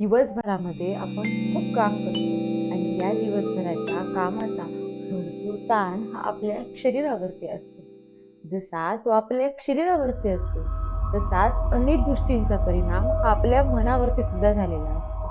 दिवसभरामध्ये आपण खूप काम करतो. आणि या दिवसभराच्या कामाचा भरपूर ताण हा आपल्या शरीरावरती असतो. जसा तो आपल्या शरीरावरती असतो तसाच अनेक गोष्टींचा परिणाम हा आपल्या मनावरती सुद्धा झालेला असतो.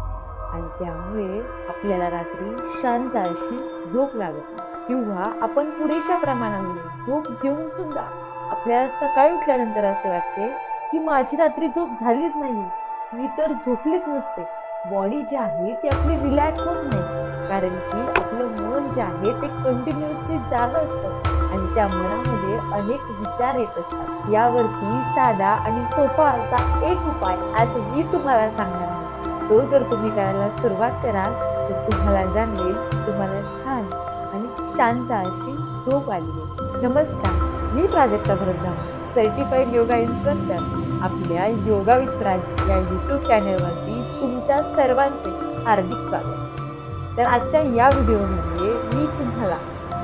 आणि त्यामुळे आपल्याला रात्री शांत अशी झोप लागत किंवा आपण पुरेशा प्रमाणामध्ये झोप घेऊन सुद्धा आपल्याला सकाळी उठल्यानंतर असे वाटते की माझी रात्री झोप झालीच नाही मी तर झोपलीच नसते. बॉडी जी आहे ती आपली रिलॅक्स होत नाही. कारण की आपलं मन जे आहे ते कंटिन्युअसली जागा असतं. आणि त्या मनामध्ये अनेक विचार येत असतात. यावरती साधा आणि सोपा असा एक उपाय आज मी तुम्हाला सांगणार आहे. तो जर तुम्ही करायला सुरुवात कराल तर तुम्हाला जाणवेल तुम्हाला छान आणि शांत अशी झोप आली नमस्कार मी Prajakta Bharatdham certified yoga instructor आपल्या योगा विथ प्राज या यूट्यूब चॅनलवरती तुमच्या सर्वांचे हार्दिक स्वागत. तर आजच्या या व्हिडिओमध्ये मी तुम्हाला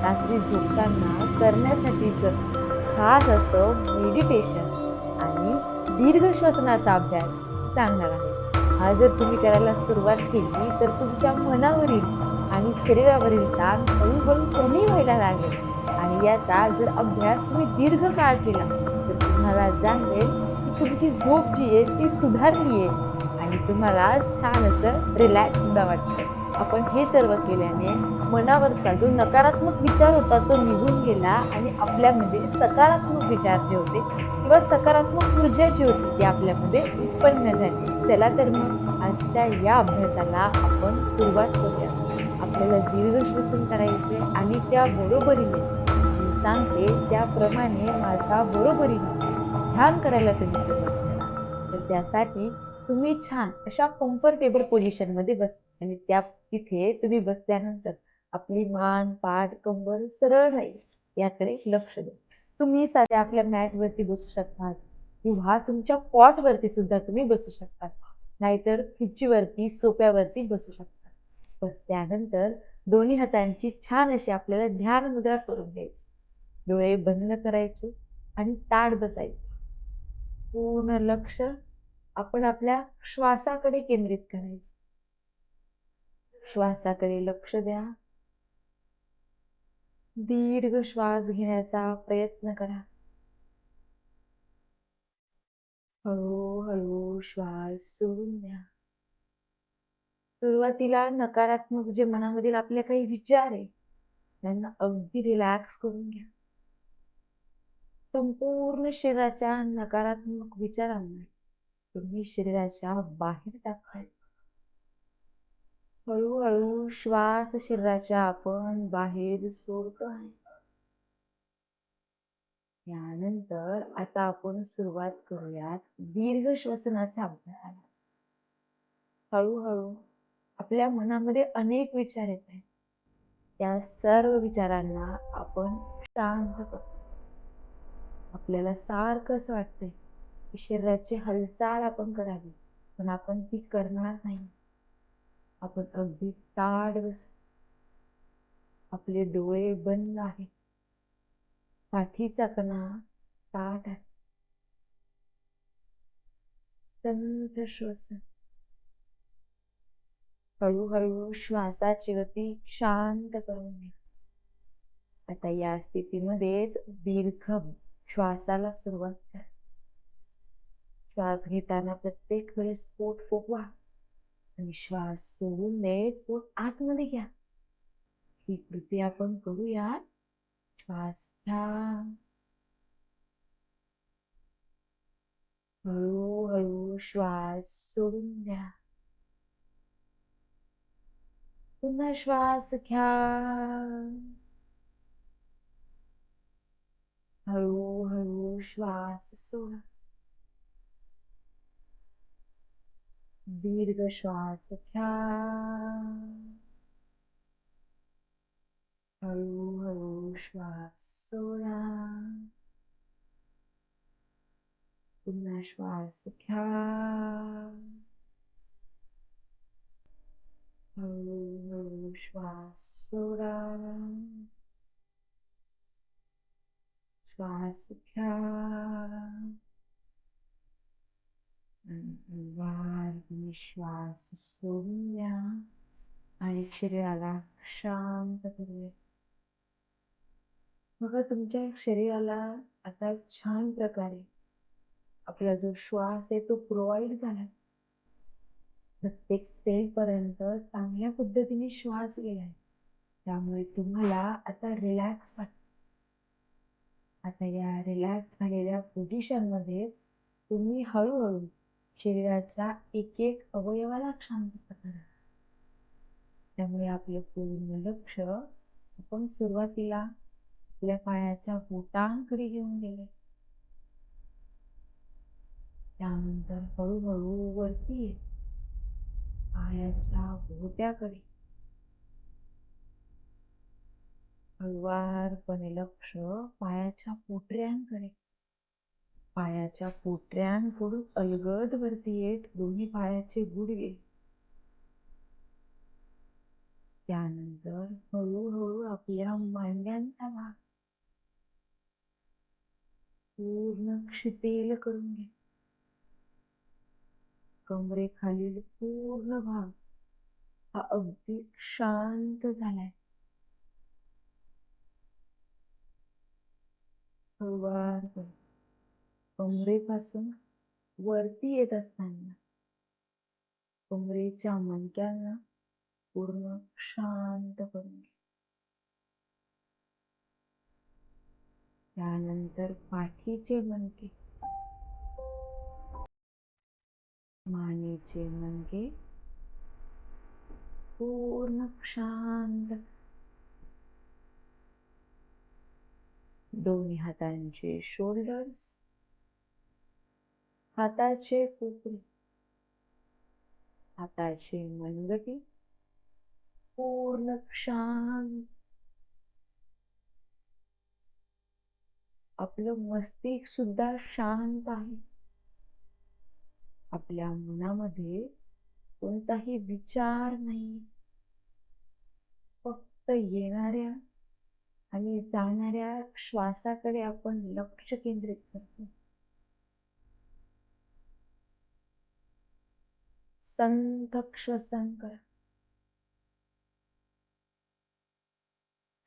रात्री झोपताना करण्यासाठीचं खास असं मेडिटेशन आणि दीर्घ श्वसनाचा अभ्यास सांगणार आहे. हा जर तुम्ही करायला सुरुवात केली तर तुमच्या मनावरील आणि शरीरावरील ताण हळूहळू कमी व्हायला लागेल. आणि याचा जर अभ्यास तुम्ही दीर्घ काळ केला तर तुम्हाला जाणवेल की तुमची झोप जी आहे ती सुधारली आहे. आणि तुम्हाला छान असं रिलॅक्स सुद्धा वाटतं आपण हे सर्व केल्याने मनावरचा जो नकारात्मक विचार होता तो निघून गेला आणि आपल्यामध्ये सकारात्मक विचार जे होते किंवा सकारात्मक ऊर्जा जी होती ती आपल्यामध्ये उत्पन्न झाली. चला तर मग आजच्या या अभ्यासाला आपण सुरुवात करूया. आपल्याला दीर्घश्वसन करायचे आणि त्या बरोबरीने मी सांगते त्याप्रमाणे माझ्या बरोबरीने ध्यान करायला तुम्ही सुरुवात करा. तर त्यासाठी तुम्ही छान अशा कम्फर्टेबल पोझिशनमध्ये बस आणि त्या तिथे तुम्ही बसल्यानंतर आपली मान पाठ कंबर सरळ राहील. याकडे लक्ष द्या. तुम्ही साध्या आपल्या मॅटवरती बसू शकतात किंवा तुमच्या पॉटवरती सुद्धा तुम्ही बसू शकतात. नाहीतर खुर्चीवरती सोप्यावरती बसू शकतात. बस त्यानंतर दोन्ही हातांची छान अशी आपल्याला ध्यान मुद्रा करून घ्यायची. डोळे बंद करायचे आणि ताट बसायचे. पूर्ण लक्ष आपण आपल्या श्वासाकडे केंद्रित करायचं. श्वासाकडे लक्ष द्या. दीर्घ श्वास घेण्याचा प्रयत्न करा. हळूहळू श्वास सोडून द्या. सुरुवातीला नकारात्मक जे मनामधील आपले काही विचार आहे त्यांना अगदी रिलॅक्स करून घ्या. संपूर्ण शरीराच्या नकारात्मक विचारांना तुम्ही शरीराच्या बाहेर टाकाल. हळूहळू श्वास शरीराच्या आपण बाहेर सोडतो आहे. यानंतर आता आपण सुरुवात करूयात दीर्घ श्वसनाच्या अभ्यासाला हळूहळू आपल्या मनामध्ये अनेक विचार येत आहेत. त्या सर्व विचारांना आपण शांत करतो. आपल्याला सारखं असं वाटतंय. शरीराची हालचाल आपण करावी पण आपण ती करणार नाही. आपण अगदी ताड बस आपले डोळे बंद आहेत. पाठीचा कणा ताट आहे. संत श्वसन. हळूहळू श्वासाची गती शांत करून घे. आता या स्थितीमध्येच दीर्घ श्वासाला सुरुवात करा. श्वास घेताना प्रत्येक वेळेस पोट फुगवा आणि श्वास सोडून देत पोट आतमध्ये घ्या. ही कृती आपण करूया श्वास घ्या. हळूहळू श्वास सोडून द्या. पुन्हा श्वास घ्या. हळूहळू श्वास सोडा. दीर्घ श्वास घ्या हळूहळू श्वास सोडा। पुन्हा श्वास घ्या। हळूहळू श्वास सोडा। श्वास घ्या आणि वाढ श्वास सोडूया आणि शरीराला शांत करूया बघा तुमच्या शरीराला आता छान प्रकारे आपला जो श्वास आहे तो प्रोव्हाइड झाला. प्रत्येक सेल पर्यंत चांगल्या पद्धतीने श्वास गेलाय त्यामुळे तुम्हाला आता रिलॅक्स वाटत आता या रिलॅक्स झालेल्या पोझिशनमध्ये तुम्ही हळूहळू शरीराच्या एक एक अवयवाला शांत करा. त्यामुळे आपलं पूर्ण लक्ष आपण सुरुवातीला आपल्या पायाच्या बोटांकडे घेऊन गेले. त्यानंतर हळूहळू वरती पायाच्या बोट्याकडे. हळुवारपणे लक्ष पायाच्या पोटऱ्यांकडे. पायाच्या पोटऱ्यांकडून अलगद वरती येत दोन्ही पायाचे गुडघे. त्यानंतर हळूहळू आपल्या मांड्यांचा भाग. पूर्ण क्षितेल करून घे. कमरेखालील पूर्ण भाग हा अगदी शांत झालाय. हळुवार कमरेपासून वरती येत असताना कमरेच्या मणक्यांना पूर्ण शांत करून घे. त्यानंतर पाठीचे मणके. मानेचे मणके. पूर्ण शांत. दोन्ही हातांचे शोल्डर्स हाताचे कोपरे हाताचे मंदकी पूर्ण शांत आपलं मस्तिष्क सुद्धा शांत आहे. आपल्या मनामध्ये कोणताही विचार नाही. फक्त येणाऱ्या आणि जाणाऱ्या श्वासाकडे आपण लक्ष केंद्रित करतो. संथ श्वसन करा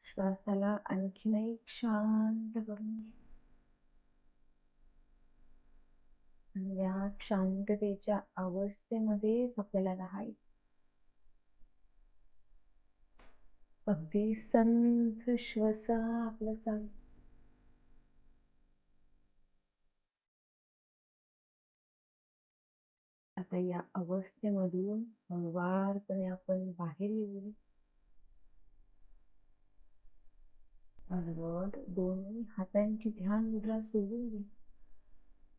श्वासाला आणखीनही शांत करून या शांततेच्या अवस्थेमध्येच आपल्याला राहायचं. अगदी संथ श्वसा आपलं चालू आता या अवस्थेमधून हळुवारपणे आपण बाहेर येऊ मग दोन्ही हातांची ध्यान मुद्रा सोडून घे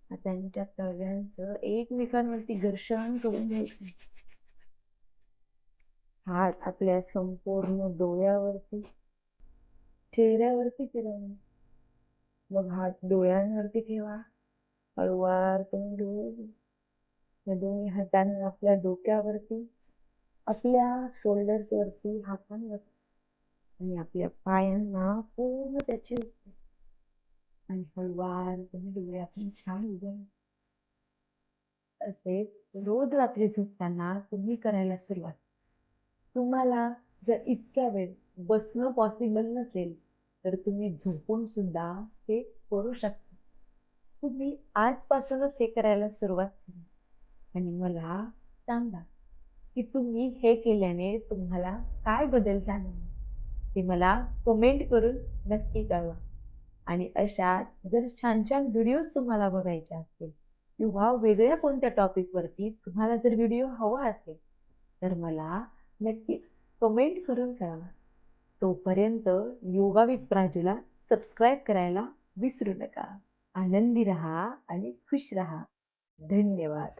हातांच्या तळव्यांचं एकमेकांवरती घर्षण करून घ्यायचं. हात आपल्या संपूर्ण डोळ्यावरती चेहऱ्यावरती फिरवणे. मग हात डोळ्यांवरती ठेवा. हळूवार तुम्ही डोळे या दोन्ही हातांना आपल्या डोक्यावरती आपल्या शोल्डर्स वरती हातांवरती आणि आपल्या पायांना पूर्ण त्याचे आणि हळूवार तुम्ही डोळे आपण छान उघड. तसेच रोज रात्री झोपताना तुम्ही करायला सुरुवात तुम्हाला जर इतक्या वेळ बसणं पॉसिबल नसेल तर तुम्ही झोपून सुद्धा हे करू शकता. तुम्ही आजपासूनच हे करायला सुरुवात करा. आणि मला सांगा की तुम्ही हे केल्याने तुम्हाला काय बदल झाला? ते मला कमेंट करून नक्की कळवा. आणि अशा जर छान छान व्हिडिओज तुम्हाला बघायचे असतील किंवा वेगळ्या कोणत्या टॉपिकवरती तुम्हाला जर व्हिडिओ हवा असेल तर मला नक्कीच कमेंट करून कळवा. तोपर्यंत योगा विथ प्राजूला सबस्क्राईब करायला विसरू नका. आनंदी रहा आणि खुश रहा. धन्यवाद.